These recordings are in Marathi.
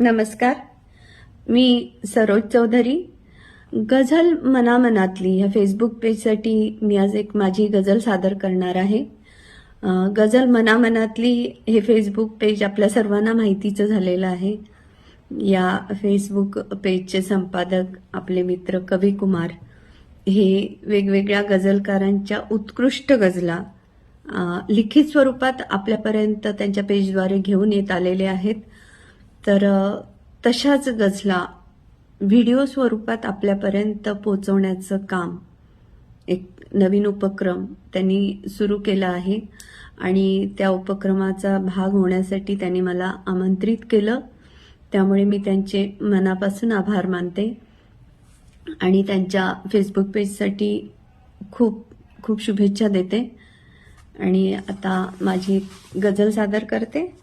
नमस्कार. मी सरोज चौधरी. गझल मनामनातली ह्या फेसबुक पेजसाठी मी आज एक माझी गझल सादर करणार आहे. गझल मनामनातली हे फेसबुक पेज आपल्या सर्वांना माहितीचं झालेलं आहे. या फेसबुक पेजचे संपादक आपले मित्र कवी कुमार हे वेगवेगळ्या गझलकारांच्या उत्कृष्ट गझला लिखित स्वरूपात आपल्यापर्यंत त्यांच्या पेजद्वारे घेऊन येत आलेले आहेत. तर तशाच गझला व्हिडिओ स्वरूपात आपल्यापर्यंत पोचवण्याचं काम एक नवीन उपक्रम त्यांनी सुरू केला आहे. आणि त्या उपक्रमाचा भाग होण्यासाठी त्यांनी मला आमंत्रित केलं. त्यामुळे मी त्यांचे मनापासून आभार मानते. आणि त्यांच्या फेसबुक पेजसाठी खूप खूप शुभेच्छा देते. आणि आता माझी गझल सादर करते.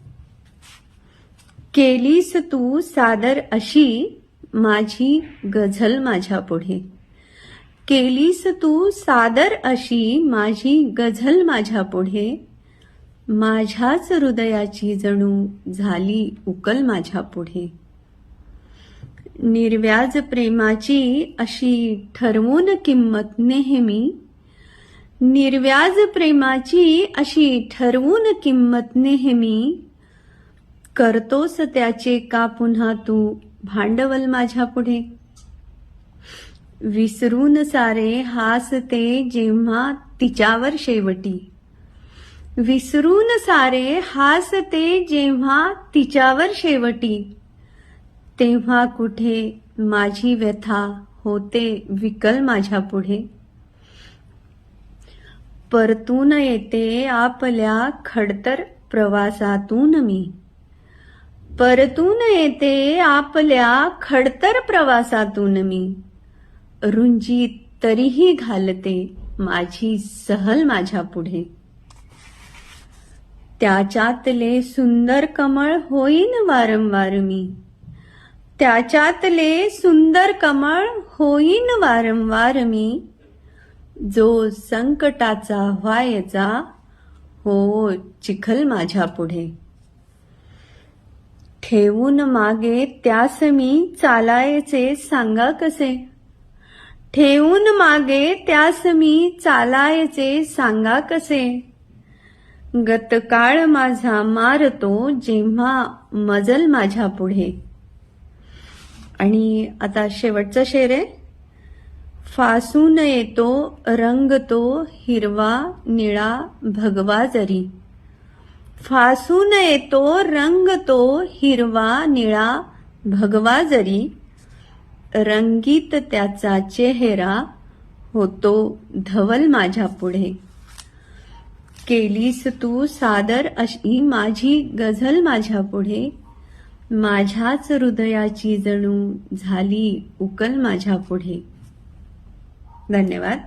केलीस तू सादर अशी माझी गझल माझ्या पुढे. केलीस तू सादर अशी माझी गझल माझ्या पुढे. माझ्याच हृदयाची जणू झाली उकल माझ्या पुढे. निर्व्याज प्रेमाची अशी ठरवून किंमत नेहमी. निर्व्याज प्रेमाची अशी ठरवून किंमत नेहमी. करतोस त्याचे का पुन्हा तू भांडवल माझ्या पुढे? विसरून सारे हासते जेव्हा तिच्यावर शेवटी. विसरून सारे हासते जेव्हा तिच्यावर शेवटी. तेव्हा कुठे माझी व्यथा होते विकल माझ्या पुढे? परतून येते आपल्या खडतर प्रवासातून मी. परतून येते आपल्या खडतर प्रवासातून मी. रुंजी तरीही घालते माझी सहल माझ्या पुढे. त्याच्यातले सुंदर कमळ होईन वारंवार मी. त्याच्यातले सुंदर कमळ होईन वारंवार मी. जो संकटाचा व्हायचा हो चिखल माझ्या पुढे. ठेवून मागे त्यास मी चालायचे सांगा कसे? ठेवून मागे त्यास मी चालायचे सांगा कसे? गतकाळ माझा मारतो जेव्हा मजल माझ्या पुढे. आणि आता शेवटचा शेर आहे. फासून येतो रंगतो हिरवा निळा भगवा जरी. फासून येतो रंग तो हिरवा निळा भगवा जरी रंगीत त्याचा चेहरा होतो धवल माझ्या पुढे. केलीस तू सादर अशी माझी गझल माझ्या पुढे. माझ्याच हृदयाची जणू झाली उकल माझ्या पुढे. धन्यवाद.